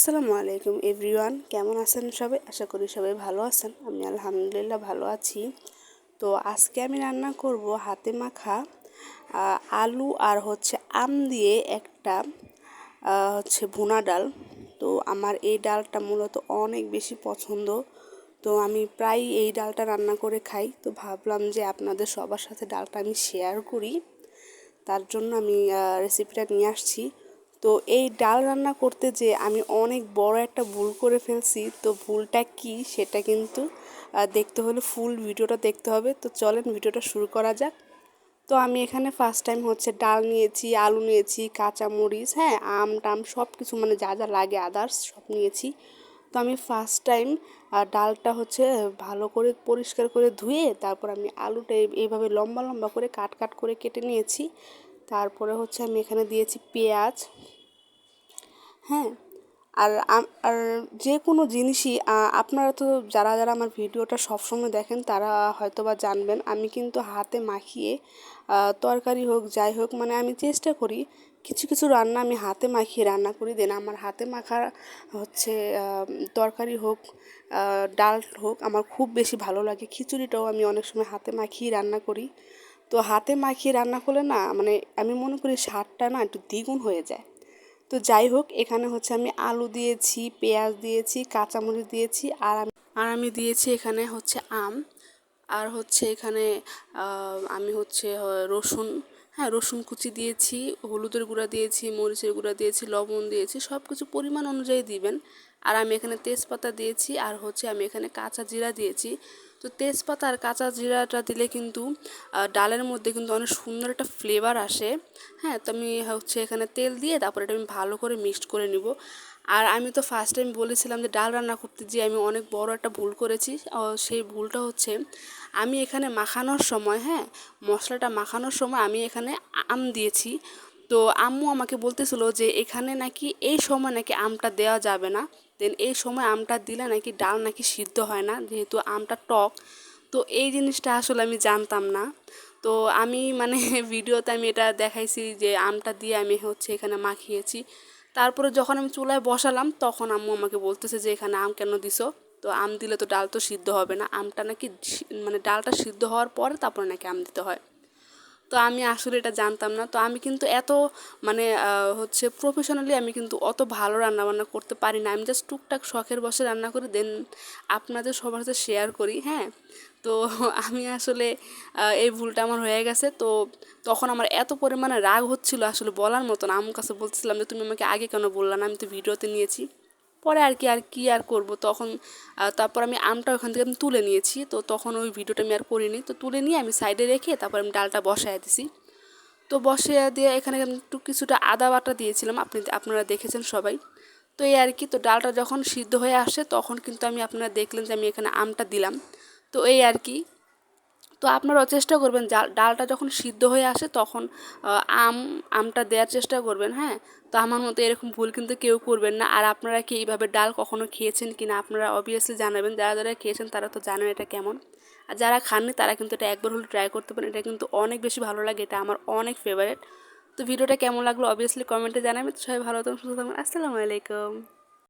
আসসালামু আলাইকুম এভরিওয়ান, কেমন আছেন সবাই? আশা করি সবাই ভালো আছেন। আমি আলহামদুলিল্লাহ ভালো আছি। তো আজকে আমি রান্না করব হাতে মাখা আলু আর হচ্ছে আম দিয়ে একটা হচ্ছে ভুনা ডাল। তো আমার এই ডালটা মূলত অনেক বেশি পছন্দ। তো আমি প্রায় এই ডালটা রান্না করে খাই। তো ভাবলাম যে আপনাদের সবার সাথে ডালটা আমি শেয়ার করি। তার জন্য আমি রেসিপিটা নিয়ে আসছি। তো এই ডাল রান্না করতে যে আমি অনেক বড় একটা ভুল করে ফেলছি, তো ভুলটা কি সেটা কিন্তু দেখতে হলে ফুল ভিডিওটা দেখতে হবে। তো চলেন ভিডিওটা শুরু করা যাক। তো আমি এখানে ফার্স্ট টাইম হচ্ছে ডাল নিয়েছি, আলু নিয়েছি, কাঁচামরিচ হ্যাঁ আম টাম সব কিছু মানে যা যা লাগে আদার্স সব নিয়েছি। তো আমি ফার্স্ট টাইম ডালটা হচ্ছে ভালো করে পরিষ্কার করে ধুয়ে তারপর আমি আলুটা এইভাবে লম্বা লম্বা করে কাট কাট করে কেটে নিয়েছি। তারপরে হচ্ছে আমি এখানে দিয়েছি পেঁয়াজ। হ্যাঁ আর আর যে কোনো জিনিসই আপনারা তো যারা যারা আমার ভিডিওটা সবসময় দেখেন, তারা হয়তো বা জানবেন, আমি কিন্তু হাতে মাখিয়ে তরকারি হোক, যাই হোক মানে আমি চেষ্টা করি, কিছু কিছু রান্না আমি হাতে মাখিয়ে রান্না করি। দেন আমার হাতে মাখা হচ্ছে তরকারি হোক ডাল হোক, আমার খুব বেশি ভালো লাগে। খিচুড়িটাও আমি অনেক সময় হাতে মাখিয়ে রান্না করি। তো হাতে মাখিয়ে রান্না করলে না মানে আমি মনে করি স্বাদটা না একটু দ্বিগুণ হয়ে যায়। তো যাই হোক, এখানে হচ্ছে আমি আলু দিয়েছি, পেঁয়াজ দিয়েছি, কাঁচামরিচ দিয়েছি, আর আমি আর আমি দিয়েছি এখানে হচ্ছে আম, আর হচ্ছে এখানে আমি হচ্ছে রসুন হ্যাঁ রসুন কুচি দিয়েছি, হলুদের গুঁড়া দিয়েছি, মরিচের গুঁড়া দিয়েছি, লবণ দিয়েছি সব কিছু পরিমাণ অনুযায়ী দিবেন। আর আমি এখানে তেজপাতা দিয়েছি, আর হচ্ছে আমি এখানে কাঁচা জিরা দিয়েছি। তো তেজপাতা আর কাঁচা জিরাটা দিলে কিন্তু ডালের মধ্যে কিন্তু অনেক সুন্দর একটা ফ্লেভার আসে। হ্যাঁ তো আমি হচ্ছে এখানে তেল দিয়ে তারপরে এটা আমি ভালো করে মিক্সড করে নিব। আর আমি তো ফার্স্ট টাইম বলেছিলাম যে ডাল রান্না করতে গিয়ে আমি অনেক বড় একটা ভুল করেছি। সেই ভুলটা হচ্ছে আমি এখানে মাখানোর সময় হ্যাঁ মশলাটা মাখানোর সময় আমি এখানে আম দিয়েছি। তো আম্মু আমাকে বলতেছিল যে এখানে নাকি এই সময় নাকি আমটা দেওয়া যাবে না। দেন এই সময় আমটা দিলে নাকি ডাল নাকি সিদ্ধ হয় না, যেহেতু আমটা টক। তো এই জিনিসটা আসলে আমি জানতাম না। তো আমি মানে ভিডিওতে আমি এটা দেখাইছি যে আমটা দিয়ে আমি হচ্ছে এখানে মাখিয়েছি। তারপরে যখন আমি চুলায় বসালাম, তখন আম্মু আমাকে বলতেছে যে এখানে আম কেন দিছো? তো আম দিলে তো ডাল তো সিদ্ধ হবে না। আমটা নাকি মানে ডালটা সিদ্ধ হওয়ার পরে তারপরে নাকি আম দিতে হয়। তো আমি আসলে এটা জানতাম না। তো আমি কিন্তু এত মানে হচ্ছে প্রফেশনালি আমি কিন্তু অত ভালো রান্নাবান্না করতে পারি না। আমি জাস্ট টুকটাক শখের বসে রান্না করি দেন আপনাদের সবার সাথে শেয়ার করি হ্যাঁ? তো আমি আসলে এই ভুলটা আমার হয়ে গেছে। তো তখন আমার এত পরিমাণে রাগ হচ্ছিল আসলে বলার মতন আমার কাছে বলছিলাম যে, তুমি আমাকে আগে কেন বললা না? আমি তো ভিডিওতে নিয়েছি। পরে আর কি আর কি আর করব? তখন তারপর আমি আমটা ওখান থেকে আমি তুলে নিয়েছি। তো তখন ওই ভিডিওটা আমি আর করিনি। তো তুলে নিয়ে আমি সাইডে রেখে তারপর আমি ডালটা বসায় দিছি। তো বসিয়ে দিয়ে এখানে একটু কিছুটা আদা বাটা দিয়েছিলাম। আপনি আপনারা দেখেছেন সবাই। তো এই আর কি, তো ডালটা যখন সিদ্ধ হয়ে আসে তখন কিন্তু আমি আপনারা দেখলেন যে আমি এখানে আমটা দিলাম। তো এই আর কি তো আপনারাও চেষ্টা করবেন ডালটা যখন সিদ্ধ হয়ে আসে তখন আম, আমটা দেওয়ার চেষ্টা করবেন হ্যাঁ? তো আমার মতো এরকম ভুল কিন্তু কেউ করবেন না। আর আপনারা কি এইভাবে ডাল কখনো খেয়েছেন কি না আপনারা অবভিয়াসলি জানাবেন। যারা যারা খেয়েছেন তারা তো জানেন এটা কেমন। আর যারা খাননি তারা কিন্তু এটা একবার হলে ট্রাই করতে পারেন। এটা কিন্তু অনেক বেশি ভালো লাগে। এটা আমার অনেক ফেভারেট তো ভিডিওটা কেমন লাগল অবভিয়াসলি কমেন্টে জানাবেন। সবাই ভালো থাকুন, সুস্থ থাকুন। আসসালামু আলাইকুম।